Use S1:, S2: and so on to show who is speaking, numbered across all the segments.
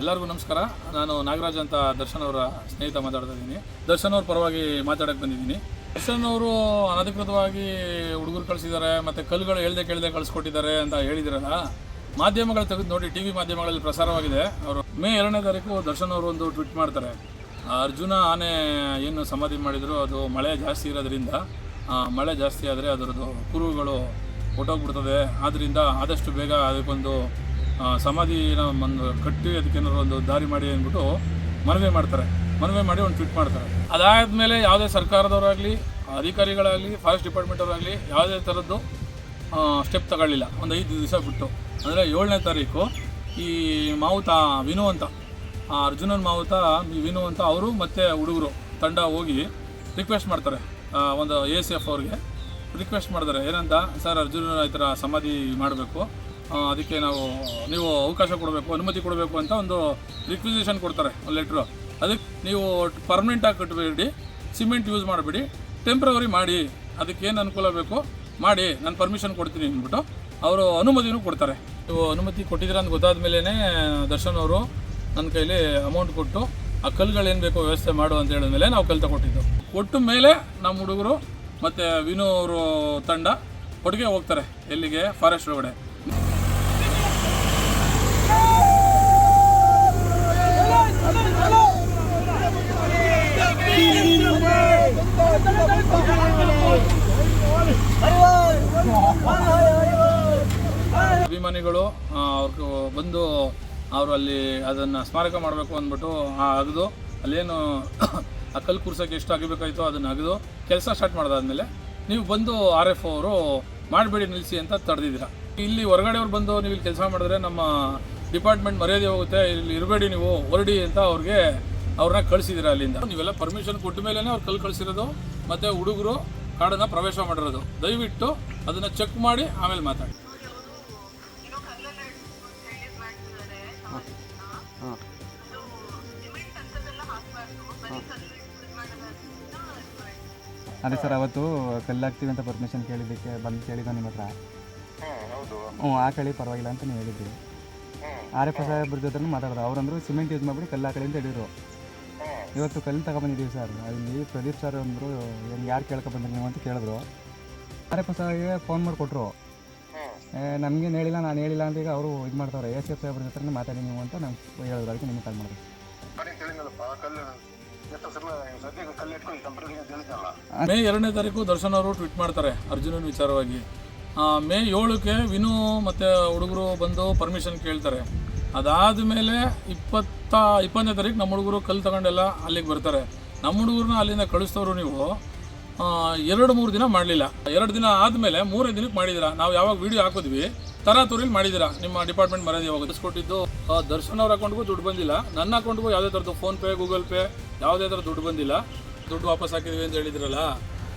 S1: ಎಲ್ಲರಿಗೂ ನಮಸ್ಕಾರ. ನಾನು ನಾಗರಾಜ್ ಅಂತ ದರ್ಶನ್ ಅವರ ಸ್ನೇಹಿತ ಮಾತಾಡ್ತಾ ಇದ್ದೀನಿ. ದರ್ಶನ್ ಅವ್ರ ಪರವಾಗಿ ಮಾತಾಡಕ್ಕೆ ಬಂದಿದ್ದೀನಿ. ದರ್ಶನ್ ಅವರು ಅನಧಿಕೃತವಾಗಿ ಹುಡುಗರು ಕಳಿಸಿದ್ದಾರೆ, ಮತ್ತು ಕಲ್ಲುಗಳು ಹೇಳ್ದೆ ಕೇಳ್ದೆ ಕಳಿಸ್ಕೊಟ್ಟಿದ್ದಾರೆ ಅಂತ ಹೇಳಿದಿರಲ್ಲ, ಮಾಧ್ಯಮಗಳು ತೆಗೆದು ನೋಡಿ ಟಿ ವಿ ಮಾಧ್ಯಮಗಳಲ್ಲಿ ಪ್ರಸಾರವಾಗಿದೆ. ಅವರು ಮೇ ಎರಡನೇ ತಾರೀಕು ದರ್ಶನ್ ಅವರು ಒಂದು ಟ್ವೀಟ್ ಮಾಡ್ತಾರೆ. ಅರ್ಜುನ ಆನೆ ಏನು ಸಮಾಧಿ ಮಾಡಿದ್ರು, ಅದು ಮಳೆ ಜಾಸ್ತಿ ಇರೋದ್ರಿಂದ ಮಳೆ ಜಾಸ್ತಿ ಆದರೆ ಅದರದ್ದು ಕುರುಗಳು ಹೊಟ್ಟೋಗ್ಬಿಡ್ತದೆ ಆದ್ದರಿಂದ ಆದಷ್ಟು ಬೇಗ ಅದಕ್ಕೊಂದು ಸಮಾಧಿನ ಒಂದು ಕಟ್ಟಿ ಅದಕ್ಕೇನಾದ್ರು ಒಂದು ದಾರಿ ಮಾಡಿ ಅಂದ್ಬಿಟ್ಟು ಮನವಿ ಮಾಡ್ತಾರೆ. ಮನವಿ ಮಾಡಿ ಒಂದು ಟ್ವೀಟ್ ಮಾಡ್ತಾರೆ. ಅದಾದಮೇಲೆ ಯಾವುದೇ ಸರ್ಕಾರದವರಾಗಲಿ, ಅಧಿಕಾರಿಗಳಾಗಲಿ, ಫಾರೆಸ್ಟ್ ಡಿಪಾರ್ಟ್ಮೆಂಟ್ ಅವರಾಗಲಿ ಯಾವುದೇ ಥರದ್ದು ಸ್ಟೆಪ್ ತಗೊಳ್ಳಿಲ್ಲ. ಒಂದು ಐದು ದಿವಸ ಬಿಟ್ಟು. ಅಂದರೆ ಏಳನೇ ತಾರೀಕು ಈ ಮಾವುತ ವಿನು ಅಂತ ಅರ್ಜುನನ್ ಮಾವುತ ವಿನು ಅಂತ ಅವರು ಮತ್ತು ಹುಡುಗರು ತಂಡ ಹೋಗಿ ರಿಕ್ವೆಸ್ಟ್ ಮಾಡ್ತಾರೆ. ಒಂದು ಎ ಸಿ ಎಫ್ ಅವ್ರಿಗೆ. ರಿಕ್ವೆಸ್ಟ್ ಮಾಡಿದ್ದಾರೆ ಏನಂತ, ಸರ್ ಅರ್ಜುನ ಈ ಥರ ಸಮಾಧಿ ಮಾಡಬೇಕು. ಅದಕ್ಕೆ ನಾವು, ನೀವು ಅವಕಾಶ ಕೊಡಬೇಕು, ಅನುಮತಿ ಕೊಡಬೇಕು ಅಂತ ಒಂದು ರಿಕ್ವಿಸಿಷನ್ ಕೊಡ್ತಾರೆ ಒಂದು ಲೆಟ್ರು ಅದಕ್ಕೆ ನೀವು ಪರ್ಮನೆಂಟಾಗಿ ಕಟ್ಟಬೇಡಿ ಸಿಮೆಂಟ್ ಯೂಸ್ ಮಾಡಬೇಡಿ ಟೆಂಪ್ರವರಿ ಮಾಡಿ, ಅದಕ್ಕೆ ಏನು ಅನುಕೂಲ ಬೇಕು, ಮಾಡಿ, ನಾನು ಪರ್ಮಿಷನ್ ಕೊಡ್ತೀನಿ ಅಂದ್ಬಿಟ್ಟು ಅವರು ಅನುಮತಿನೂ ಕೊಡ್ತಾರೆ. ನೀವು ಅನುಮತಿ ಕೊಟ್ಟಿದ್ದೀರ ಅಂತ ಗೊತ್ತಾದ ಮೇಲೇ ದರ್ಶನ್ ಅವರು ನನ್ನ ಕೈಲಿ ಅಮೌಂಟ್ ಕೊಟ್ಟು ಆ ಕಲ್ಲುಗಳೇನು ಬೇಕೋ ವ್ಯವಸ್ಥೆ ಮಾಡು ಅಂತ ಹೇಳಿದ ಮೇಲೆ ನಾವು ಕಲ್ಲು ಕೊಟ್ಟಿದ್ದು ಕೊಟ್ಟ ಮೇಲೆ ನಮ್ಮ ಹುಡುಗರು ಮತ್ತು ವಿನೋ ಅವರು ತಂಡ ಒಟ್ಟಿಗೆ ಹೋಗ್ತಾರೆ ಎಲ್ಲಿಗೆ? ಫಾರೆಸ್ಟ್ ಒಳಗಡೆ. ಅಭಿಮಾನಿಗಳು ಅವ್ರಿಗೆ ಬಂದು ಅವರು ಅಲ್ಲಿ ಅದನ್ನು ಸ್ಮಾರಕ ಮಾಡಬೇಕು ಅಂದ್ಬಿಟ್ಟು ಅಗದು, ಅಲ್ಲೇನು ಆ ಕಲ್ಲು ಕೂರ್ಸೋಕ್ಕೆ ಎಷ್ಟು ಆಗಬೇಕಾಯಿತು ಅದನ್ನು ಅಗದು, ಕೆಲಸ ಸ್ಟಾರ್ಟ್ ಮಾಡಿದಾದ್ಮೇಲೆ ನೀವು ಬಂದು ಆರ್ ಎಫ್ ಅವರು ಮಾಡಬೇಡಿ ನಿಲ್ಲಿಸಿ ಅಂತ ತಡೆದಿದ್ದೀರಾ. ಇಲ್ಲಿ ಹೊರಗಡೆಯವ್ರು ಬಂದು ನೀವು ಇಲ್ಲಿ ಕೆಲಸ ಮಾಡಿದ್ರೆ ನಮ್ಮ ಡಿಪಾರ್ಟ್ಮೆಂಟ್ ಮರ್ಯಾದೆ ಹೋಗುತ್ತೆ, ಇಲ್ಲಿ ಇರಬೇಡಿ ನೀವು, ಹೊರಡಿ ಅಂತ ಅವ್ರಿಗೆ ಅವ್ರನ್ನ ಕಳಿಸಿದಿರ ಅಲ್ಲಿಂದ. ನೀವೆಲ್ಲ ಪರ್ಮಿಷನ್ ಕೊಟ್ಟ ಮೇಲೇ ಅವ್ರು ಕಲ್ಲು ಕಳಿಸಿರೋದು, ಮತ್ತು ಹುಡುಗರು ಕಾಡನ್ನು ಪ್ರವೇಶ ಮಾಡಿರೋದು. ದಯವಿಟ್ಟು ಅದನ್ನು ಚೆಕ್ ಮಾಡಿ, ಆಮೇಲೆ ಮಾತಾಡಿ.
S2: ಹಾಂ. ಅದೇ ಸರ್ ಅವತ್ತು ಕಲ್ಲಾಗ್ತೀವಿ ಹಾಕ್ತೀವಿ ಅಂತ ಪರ್ಮಿಷನ್ ಕೇಳಿದ್ದಕ್ಕೆ ಬಂದು ಕೇಳಿದ ನಿಮ್ಮ ಹತ್ರ. ಹ್ಞೂ ಕಳಿ ಪರವಾಗಿಲ್ಲ ಅಂತ ನೀವು ಹೇಳಿದ್ರಿ ಆರ್ ಎಫ್ ಸಾಹೇಬ್ರ ಜೊತೆ ಮಾತಾಡಿದ್ರು ಅವ್ರಂದ್ರು ಸಿಮೆಂಟ್ ಯೂಸ್ ಮಾಡಿಬಿಟ್ಟು ಕಲ್ಲು ಹಾಕಳಿ ಅಂತ ಹೇಳಿದ್ರು. ಇವತ್ತು ಕಲ್ಲು ತಗೊಬಂದಿದ್ದೀವಿ ಸರ್. ಅಲ್ಲಿ ಪ್ರದೀಪ್ ಸರ್ ಅಂದರು ಏನು ಯಾರು ಕೇಳ್ಕೊ ಬಂದ್ರಿ ನೀವು ಅಂತ ಕೇಳಿದ್ರು. ಆರ್ ಎಫ್ ಸಾಹೇಬ್ಗೆ ಫೋನ್ ಮಾಡಿ ಕೊಟ್ಟರು ನಮಗೇನು ಹೇಳಿಲ್ಲ ನಾನು ಹೇಳಿಲ್ಲ ಅಂತ ಈಗ ಅವರು ಇದು ಮಾಡ್ತಾರೆ ಎಸ್ ಎಫ್ ಸಾಹೇಬ್ರ ಜೊತೆ ಮಾತಾಡಿ ನೀವು ಅಂತ ನಂಗೆ ಹೇಳಿದ್ರು ಅದಕ್ಕೆ ನಿಮ್ಗೆ ಕಾಲ್ ಮಾಡಿದೆ.
S1: ಮೇ ಎರಡನೇ ತಾರೀಕು ದರ್ಶನ್ ಅವರು ಟ್ವೀಟ್ ಮಾಡ್ತಾರೆ ಅರ್ಜುನನ ವಿಚಾರವಾಗಿ. ಆ, ಮೇ ಏಳಕ್ಕೆ ವಿನು ಮತ್ತು ಹುಡುಗರು ಬಂದು ಪರ್ಮಿಷನ್ ಕೇಳ್ತಾರೆ. ಅದಾದ ಮೇಲೆ ಇಪ್ಪತ್ತ ಇಪ್ಪತ್ತನೇ ತಾರೀಕು ನಮ್ಮ ಹುಡುಗರು ಕಲ್ಲು ತಗೊಂಡೆಲ್ಲ ಅಲ್ಲಿಗೆ ಬರ್ತಾರೆ. ನಮ್ಮ ಹುಡುಗರನ್ನ ಅಲ್ಲಿಂದ ಕಳಿಸ್ತವ್ರು ನೀವು. ಎರಡು ಮೂರು ದಿನ ಮಾಡಲಿಲ್ಲ. ಎರಡು ದಿನ ಆದಮೇಲೆ ಮೂರೇ ದಿನಕ್ಕೆ ಮಾಡಿದ್ದೀರಾ ನಾವು ಯಾವಾಗ ವಿಡಿಯೋ ಹಾಕಿದ್ವಿ, ತರಾತುರಿಲಿ ಮಾಡಿದ್ದೀರಾ ನಿಮ್ಮ ಡಿಪಾರ್ಟ್ಮೆಂಟ್ ಮರ್ಯಾದೆ ಯಾವಾಗ ಕೊಟ್ಟಿದ್ದು ದರ್ಶನ್ ಅವ್ರ ಅಕೌಂಟ್ಗೂ ದುಡ್ಡು ಬಂದಿಲ್ಲ. ನನ್ನ ಅಕೌಂಟ್ಗೂ ಯಾವುದೇ ಥರದ್ದು ಫೋನ್ಪೇ ಗೂಗಲ್ ಪೇ ಯಾವುದೇ ಥರ ದುಡ್ಡು ಬಂದಿಲ್ಲ. ದುಡ್ಡು ವಾಪಸ್ ಹಾಕಿದ್ವಿ ಅಂತ ಹೇಳಿದ್ರಲ್ಲ,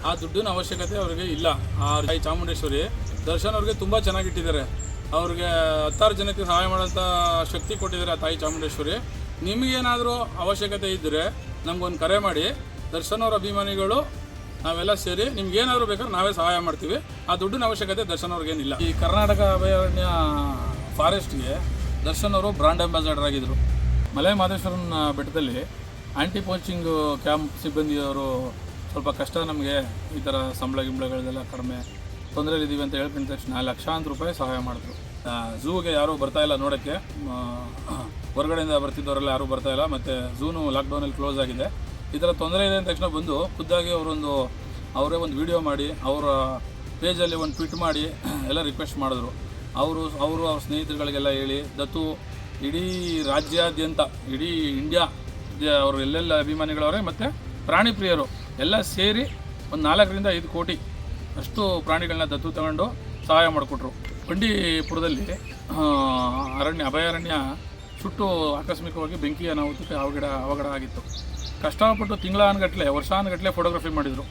S1: ಆ ದುಡ್ಡಿನ ಅವಶ್ಯಕತೆ ಅವರಿಗೆ ಇಲ್ಲ. ಆ ತಾಯಿ ಚಾಮುಂಡೇಶ್ವರಿ, ದರ್ಶನ್ ಅವ್ರಿಗೆ ತುಂಬ ಚೆನ್ನಾಗಿಟ್ಟಿದ್ದಾರೆ. ಅವ್ರಿಗೆ ಹತ್ತಾರು ಜನಕ್ಕೆ ಸಹಾಯ ಮಾಡೋಂಥ ಶಕ್ತಿ ಕೊಟ್ಟಿದ್ದಾರೆ ಆ ತಾಯಿ ಚಾಮುಂಡೇಶ್ವರಿ. ನಿಮಗೇನಾದರೂ ಅವಶ್ಯಕತೆ ಇದ್ದರೆ ನಮಗೊಂದು ಕರೆ ಮಾಡಿ. ದರ್ಶನ್ ಅವರ ಅಭಿಮಾನಿಗಳು ನಾವೆಲ್ಲ ಸೇರಿ ನಿಮ್ಗೆ ಏನಾದರೂ ಬೇಕಾದ್ರೆ ನಾವೇ ಸಹಾಯ ಮಾಡ್ತೀವಿ. ಆ ದುಡ್ಡಿನ ಅವಶ್ಯಕತೆ ದರ್ಶನ್ ಅವ್ರಿಗೇನಿಲ್ಲ ಈ ಕರ್ನಾಟಕ ಅಭಯಾರಣ್ಯ ಫಾರೆಸ್ಟ್ಗೆ ದರ್ಶನ್ ಅವರು ಬ್ರಾಂಡ್ ಅಂಬಾಸಡರ್ ಆಗಿದ್ದರು ಮಲೆ ಮಹದೇಶ್ವರನ ಬೆಟ್ಟದಲ್ಲಿ ಆ್ಯಂಟಿ ಪೋಚಿಂಗ್ ಕ್ಯಾಂಪ್ ಸಿಬ್ಬಂದಿಯವರು ಸ್ವಲ್ಪ ಕಷ್ಟ ನಮಗೆ ಈ ಥರ ಸಂಬಳ ಗಿಂಬಳಗಳದೆಲ್ಲ ಕಡಿಮೆ ತೊಂದರೆಲಿದ್ದೀವಿ ಅಂತ ಹೇಳ್ಕೊಂಡ ತಕ್ಷಣ ಲಕ್ಷಾಂತರ ರೂಪಾಯಿ ಸಹಾಯ ಮಾಡಿದ್ರು. ಝೂಗೆ ಯಾರೂ ಬರ್ತಾ ಇಲ್ಲ ನೋಡೋಕ್ಕೆ. ಹೊರಗಡೆಯಿಂದ ಬರ್ತಿದ್ದವರೆಲ್ಲ ಯಾರೂ ಬರ್ತಾ ಇಲ್ಲ. ಮತ್ತು ಝೂನು ಲಾಕ್ಡೌನಲ್ಲಿ ಕ್ಲೋಸ್ ಆಗಿದೆ. ಈ ಥರ ತೊಂದರೆ ಇದೆ ಅಂದ ತಕ್ಷಣ ಬಂದು ಖುದ್ದಾಗಿ ಅವರೊಂದು, ಅವರೇ ಒಂದು ವಿಡಿಯೋ ಮಾಡಿ, ಅವರ ಪೇಜಲ್ಲಿ ಒಂದು ಟ್ವಿಟ್ ಮಾಡಿ, ಎಲ್ಲ ರಿಕ್ವೆಸ್ಟ್ ಮಾಡಿದ್ರು. ಅವರು ಅವರು ಅವ್ರ ಸ್ನೇಹಿತರುಗಳಿಗೆಲ್ಲ ಹೇಳಿ, ದತ್ತು ಇಡೀ ರಾಜ್ಯಾದ್ಯಂತ, ಇಡೀ ಇಂಡಿಯಾ ಅವರು ಎಲ್ಲೆಲ್ಲ ಅಭಿಮಾನಿಗಳವರೇ ಮತ್ತು ಪ್ರಾಣಿ ಪ್ರಿಯರು ಎಲ್ಲ ಸೇರಿ ಒಂದು ನಾಲ್ಕರಿಂದ ಐದು ಕೋಟಿ ಅಷ್ಟು ಪ್ರಾಣಿಗಳನ್ನ ದತ್ತು ತಗೊಂಡು ಸಹಾಯ ಮಾಡಿಕೊಟ್ರು. ಬಂಡೀಪುರದಲ್ಲಿ ಅರಣ್ಯ, ಅಭಯಾರಣ್ಯ ಸುಟ್ಟು ಆಕಸ್ಮಿಕವಾಗಿ ಬೆಂಕಿ ಅನಾಹುತಕ್ಕೆ ಅವಘಡ ಅವಘಡ ಆಗಿತ್ತು. ಕಷ್ಟಪಟ್ಟು ತಿಂಗಳಾನ್ಗಟ್ಲೆ ವರ್ಷಾನುಗಟ್ಟಲೆ ಫೋಟೋಗ್ರಫಿ ಮಾಡಿದರು.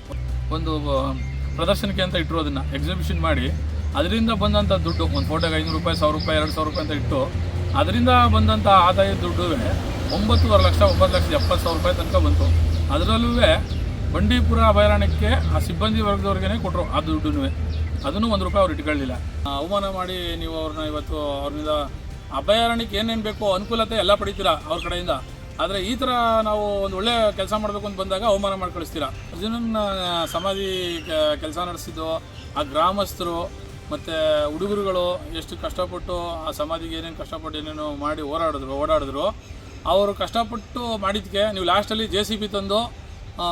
S1: ಒಂದು ಪ್ರದರ್ಶನಕ್ಕೆ ಅಂತ ಇಟ್ಟರು ಅದನ್ನು ಎಕ್ಸಿಬಿಷನ್ ಮಾಡಿ. ಅದರಿಂದ ಬಂದಂಥ ದುಡ್ಡು, ಒಂದು ಫೋಟೋಗೆ ಐನೂರು ರೂಪಾಯಿ, ಸಾವಿರ ರೂಪಾಯಿ, ಎರಡು ಸಾವಿರ ರೂಪಾಯಿ ಅಂತ ಇಟ್ಟು, ಅದರಿಂದ ಬಂದಂಥ ಆದಾಯದ ದುಡ್ಡು ಒಂಬತ್ತುವರೆ ಲಕ್ಷ, ಒಂಬತ್ತು ಲಕ್ಷ, ಎಪ್ಪತ್ತು ಸಾವಿರ ರೂಪಾಯಿ ತನಕ ಬಂತು. ಅದರಲ್ಲೂ ಬಂಡೀಪುರ ಅಭಯಾರಣ್ಯಕ್ಕೆ ಆ ಸಿಬ್ಬಂದಿ ವರ್ಗದವ್ರಿಗೇ ಕೊಟ್ಟರು ಆ ದುಡ್ಡು ಅದನ್ನು ಒಂದು ರೂಪಾಯಿ ಅವ್ರು ಇಟ್ಕೊಳ್ಳಿಲ್ಲ ಅವಮಾನ ಮಾಡಿ ನೀವು ಅವ್ರನ್ನ ಇವತ್ತು ಅವ್ರನ್ನ ಅಭಯಾರಣ್ಯಕ್ಕೆ ಏನೇನು ಬೇಕೋ ಅನುಕೂಲತೆ ಎಲ್ಲ ಪಡಿತೀರಾ ಅವ್ರ ಕಡೆಯಿಂದ? ಆದರೆ ಈ ಥರ ನಾವು ಒಂದು ಒಳ್ಳೆ ಕೆಲಸ ಮಾಡಬೇಕು ಅಂತ ಬಂದಾಗ ಅವಮಾನ ಮಾಡಿ ಕಳಿಸ್ತೀರಾ? ಅರ್ಜುನನ ಸಮಾಧಿ ಕೆಲಸ ನಡೆಸಿದ್ದು, ಆ ಗ್ರಾಮಸ್ಥರು ಮತ್ತು ಹುಡುಗರುಗಳು ಎಷ್ಟು ಕಷ್ಟಪಟ್ಟು ಆ ಸಮಾಧಿಗೆ ಏನೇನು ಕಷ್ಟಪಟ್ಟು ಏನೇನು ಮಾಡಿ ಹೋರಾಡಿದ್ರು, ಓಡಾಡಿದ್ರು. ಅವರು ಕಷ್ಟಪಟ್ಟು ಮಾಡಿದ್ದಕ್ಕೆ ನೀವು ಲಾಸ್ಟಲ್ಲಿ ಜೆ ಸಿ ಬಿ ತಂದು